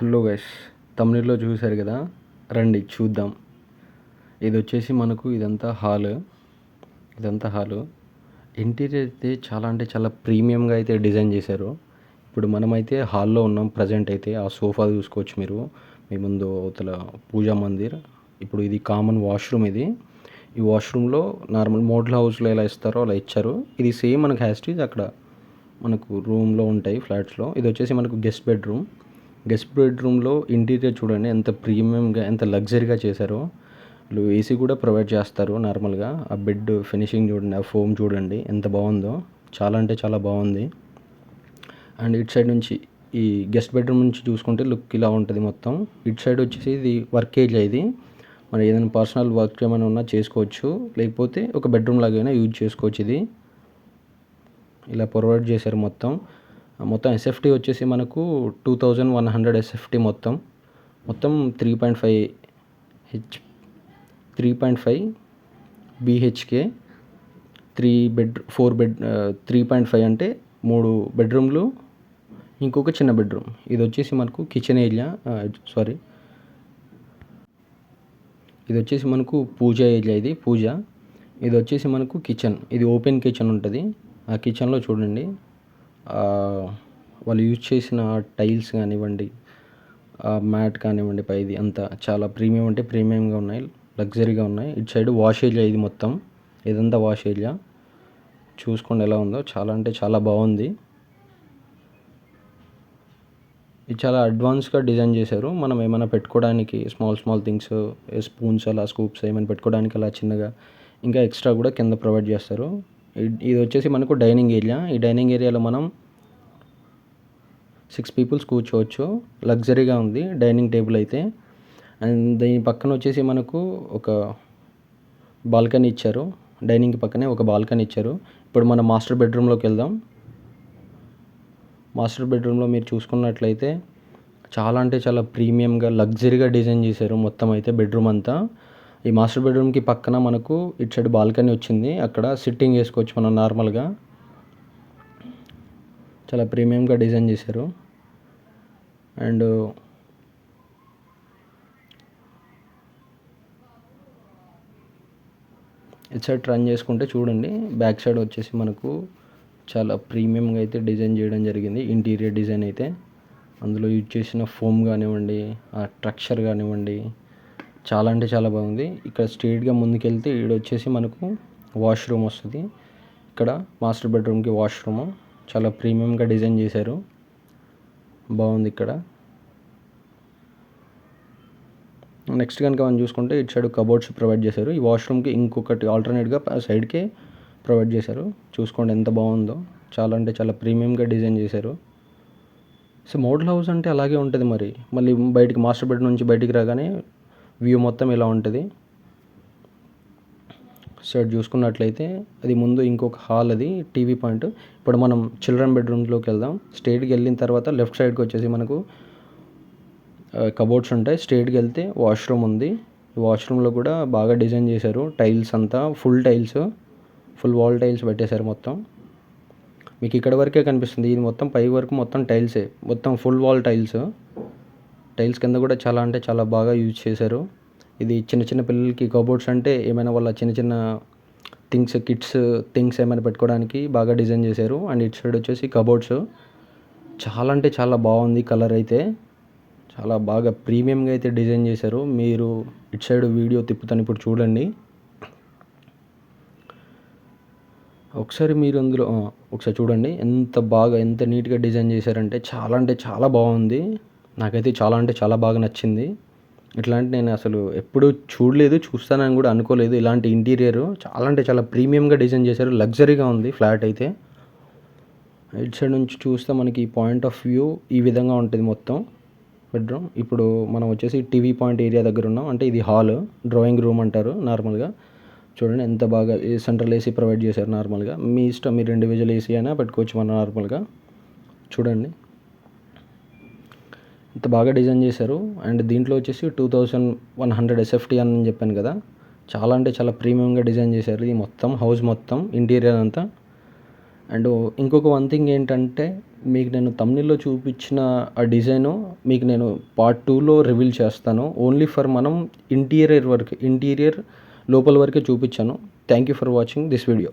Hello guys తమిళలో చూశారు కదా? రండి చూద్దాం. ఇది వచ్చేసి మనకు ఇదంతా హాల్. ఇదంతా హాలు. ఇంటీరియర్ అయితే చాలా అంటే చాలా ప్రీమియంగా అయితే డిజైన్ చేశారు. ఇప్పుడు మనమైతే హాల్లో ఉన్నాం ప్రజెంట్ అయితే. ఆ సోఫా చూసుకోవచ్చు మీరు. మీ ముందు అవతల పూజా మందిర్. ఇప్పుడు ఇది కామన్ వాష్రూమ్ ఇది. ఈ వాష్రూమ్లో నార్మల్ మోడల్ హౌస్లో ఎలా ఇస్తారో అలా ఇచ్చారు. ఇది సేమ్ మనకు హ్యాస్టీజ్ అక్కడ మనకు రూమ్లో ఉంటాయి ఫ్లాట్స్లో ఇది వచ్చేసి మనకు గెస్ట్ బెడ్రూమ్ గెస్ట్ బెడ్రూమ్లో ఇంటీరియర్ చూడండి ఎంత ప్రీమియంగా ఎంత లగ్జరీగా చేశారో. వీళ్ళు ఏసీ కూడా ప్రొవైడ్ చేస్తారు నార్మల్గా. ఆ బెడ్ ఫినిషింగ్ చూడండి ఆ ఫోమ్ చూడండి ఎంత బాగుందో. చాలా అంటే చాలా బాగుంది. అండ్ ఇటు సైడ్ నుంచి ఈ గెస్ట్ బెడ్రూమ్ నుంచి చూసుకుంటే లుక్ ఇలా ఉంటుంది మొత్తం. ఇటు సైడ్ వచ్చేసి ఇది వర్క్ ఏరియా ఇది. మనం ఏదైనా పర్సనల్ వర్క్ ఏమైనా ఉన్నా చేసుకోవచ్చు. లేకపోతే ఒక బెడ్రూమ్ లాగైనా యూజ్ చేసుకోవచ్చు ఇది. ఇలా ప్రొవైడ్ చేశారు మొత్తం. మొత్తం ఎస్ఎఫ్టీ వచ్చేసి మనకు two thousand one hundred SFT మొత్తం. మొత్తం three point five H three point five BHK three bed four bed three point five అంటే మూడు బెడ్రూమ్లు ఇంకొక చిన్న బెడ్రూమ్ ఇది వచ్చేసి మనకు కిచెన్ ఏరియా సారీ ఇది వచ్చేసి మనకు పూజ ఏరియా ఇది పూజ. ఇది వచ్చేసి మనకు కిచెన్ ఇది ఓపెన్ కిచెన్ ఉంటుంది. ఆ కిచెన్లో చూడండి. వాళ్ళు యూజ్ చేసిన టైల్స్ కానివ్వండి మ్యాట్ కానివ్వండి పైది అంతా చాలా ప్రీమియం అంటే ప్రీమియంగా ఉన్నాయి లగ్జరీగా ఉన్నాయి. ఇటు సైడ్ వాష్ ఏరియా ఇది మొత్తం. ఇదంతా వాష్ ఏరియా. చూసుకోండి ఎలా ఉందో. చాలా అంటే చాలా బాగుంది. ఇది చాలా అడ్వాన్స్గా డిజైన్ చేశారు. మనం ఏమైనా పెట్టుకోవడానికి స్మాల్ స్మాల్ థింగ్స్ స్పూన్స్ అలా స్కూప్స్ ఏమైనా పెట్టుకోవడానికి అలా చిన్నగా ఇంకా ఎక్స్ట్రా కూడా కింద ప్రొవైడ్ చేస్తారు. ఇది వచ్చేసి మనకు డైనింగ్ ఏరియా. ఈ డైనింగ్ ఏరియాలో మనం సిక్స్ పీపుల్స్ కూర్చోవచ్చు. లగ్జరీగా ఉంది డైనింగ్ టేబుల్ అయితే. అండ్ దీని పక్కన వచ్చేసి మనకు ఒక బాల్కనీ ఇచ్చారు. డైనింగ్ పక్కనే ఒక బాల్కనీ ఇచ్చారు. ఇప్పుడు మనం మాస్టర్ బెడ్రూమ్లోకి వెళ్దాం. మాస్టర్ బెడ్రూమ్లో మీరు చూసుకున్నట్లయితే చాలా అంటే చాలా ప్రీమియంగా లగ్జరీగా డిజైన్ చేశారు మొత్తం అయితే బెడ్రూమ్ అంతా. ఈ మాస్టర్ బెడ్రూమ్కి పక్కన మనకు ఇటు సైడ్ బాల్కనీ వచ్చింది. అక్కడ సిట్టింగ్ వేసుకోవచ్చు మనం నార్మల్గా. చాలా ప్రీమియంగా డిజైన్ చేశారు. అండ్ ఇటు సైడ్ రన్ చేసుకుంటే చూడండి బ్యాక్ సైడ్ వచ్చేసి మనకు చాలా ప్రీమియంగా అయితే డిజైన్ చేయడం జరిగింది. ఇంటీరియర్ డిజైన్ అయితే. అందులో యూజ్ చేసిన ఫోమ్ కానివ్వండి ఆ స్ట్రక్చర్ కానివ్వండి చాలా అంటే చాలా బాగుంది. ఇక్కడ స్ట్రీట్గా ముందుకెళ్తే ఈడ వచ్చేసి మనకు వాష్రూమ్ వస్తుంది. ఇక్కడ మాస్టర్ బెడ్రూమ్కి వాష్రూమ్ చాలా ప్రీమియంగా డిజైన్ చేశారు. బాగుంది ఇక్కడ. నెక్స్ట్ కనుక మనం చూసుకుంటే ఇటు సైడ్ కబోర్డ్స్ ప్రొవైడ్ చేశారు. ఈ వాష్రూమ్కి ఇంకొకటి ఆల్టర్నేట్గా సైడ్కే ప్రొవైడ్ చేశారు. చూసుకోండి ఎంత బాగుందో. చాలా అంటే చాలా ప్రీమియంగా డిజైన్ చేశారు. సో మోడల్ హౌస్ అంటే అలాగే ఉంటుంది మరి. మళ్ళీ బయటికి మాస్టర్ బెడ్ నుంచి బయటికి రాగానే వ్యూ మొత్తం ఇలా ఉంటుంది. సైడ్ చూసుకున్నట్లయితే అది ముందు ఇంకొక హాల్ అది టీవీ పాయింట్. ఇప్పుడు మనం చిల్డ్రన్ బెడ్రూమ్లోకి వెళ్దాం. స్టేట్కి వెళ్ళిన తర్వాత లెఫ్ట్ సైడ్కి వచ్చేసి మనకు కబోర్డ్స్ ఉంటాయి. స్టేట్కి వెళ్తే వాష్రూమ్ ఉంది. వాష్రూమ్లో కూడా బాగా డిజైన్ చేశారు. టైల్స్ అంతా full tiles full wall tiles పెట్టేశారు మొత్తం. మీకు ఇక్కడ వరకే కనిపిస్తుంది. ఇది మొత్తం పై వరకు మొత్తం టైల్సే. మొత్తం ఫుల్ వాల్ టైల్స్. టైల్స్ కింద కూడా చాలా అంటే చాలా బాగా యూజ్ చేశారు. ఇది చిన్న చిన్న పిల్లలకి కబోర్డ్స్ అంటే ఏమైనా వాళ్ళ చిన్న చిన్న థింగ్స్ కిడ్స్ థింగ్స్ ఏమైనా పెట్టుకోవడానికి బాగా డిజైన్ చేశారు. అండ్ ఇటు సైడ్ వచ్చేసి కబోర్డ్స్. చాలా అంటే చాలా బాగుంది కలర్ అయితే. చాలా బాగా ప్రీమియంగా అయితే డిజైన్ చేశారు. మీరు ఇటు సైడ్ వీడియో తిప్పుతాను ఇప్పుడు చూడండి. ఒకసారి మీరు అందులో ఒకసారి చూడండి. ఎంత బాగా ఎంత నీట్గా డిజైన్ చేశారంటే చాలా అంటే చాలా బాగుంది. నాకైతే చాలా అంటే చాలా బాగా నచ్చింది. ఇట్లాంటి నేను అసలు ఎప్పుడు చూడలేదు చూస్తానని కూడా అనుకోలేదు. ఇలాంటి ఇంటీరియర్ చాలా అంటే చాలా ప్రీమియంగా డిజైన్ చేశారు. లగ్జరీగా ఉంది ఫ్లాట్ అయితే. ఇటు సైడ్ నుంచి చూస్తే మనకి పాయింట్ ఆఫ్ వ్యూ ఈ విధంగా ఉంటుంది మొత్తం. బెడ్రూమ్. ఇప్పుడు మనం వచ్చేసి టీవీ పాయింట్ ఏరియా దగ్గర ఉన్నాం. అంటే ఇది హాల్ డ్రాయింగ్ రూమ్ అంటారు నార్మల్గా. చూడండి ఎంత బాగా సెంట్రల్ ఏసీ ప్రొవైడ్ చేశారు నార్మల్గా. మీ ఇష్టం మీరు ఇండివిజువల్ ఏసీ అయినా పెట్టుకోవచ్చు మనం నార్మల్గా. చూడండి. ఇంత బాగా డిజైన్ చేశారు. అండ్ దీంట్లో వచ్చేసి two thousand one hundred SFT అని చెప్పాను కదా. చాలా అంటే చాలా ప్రీమియంగా డిజైన్ చేశారు. ఇది మొత్తం హౌస్ మొత్తం ఇంటీరియర్ అంతా. అండ్ ఇంకొక వన్ థింగ్ ఏంటంటే మీకు నేను తమిళ్ళో చూపించిన ఆ డిజైను మీకు నేను పార్ట్ టూలో రివీల్ చేస్తాను. ఓన్లీ ఫర్ మనం ఇంటీరియర్ వర్క్ ఇంటీరియర్ లోపల వరకే చూపించాను. Thank you for watching this video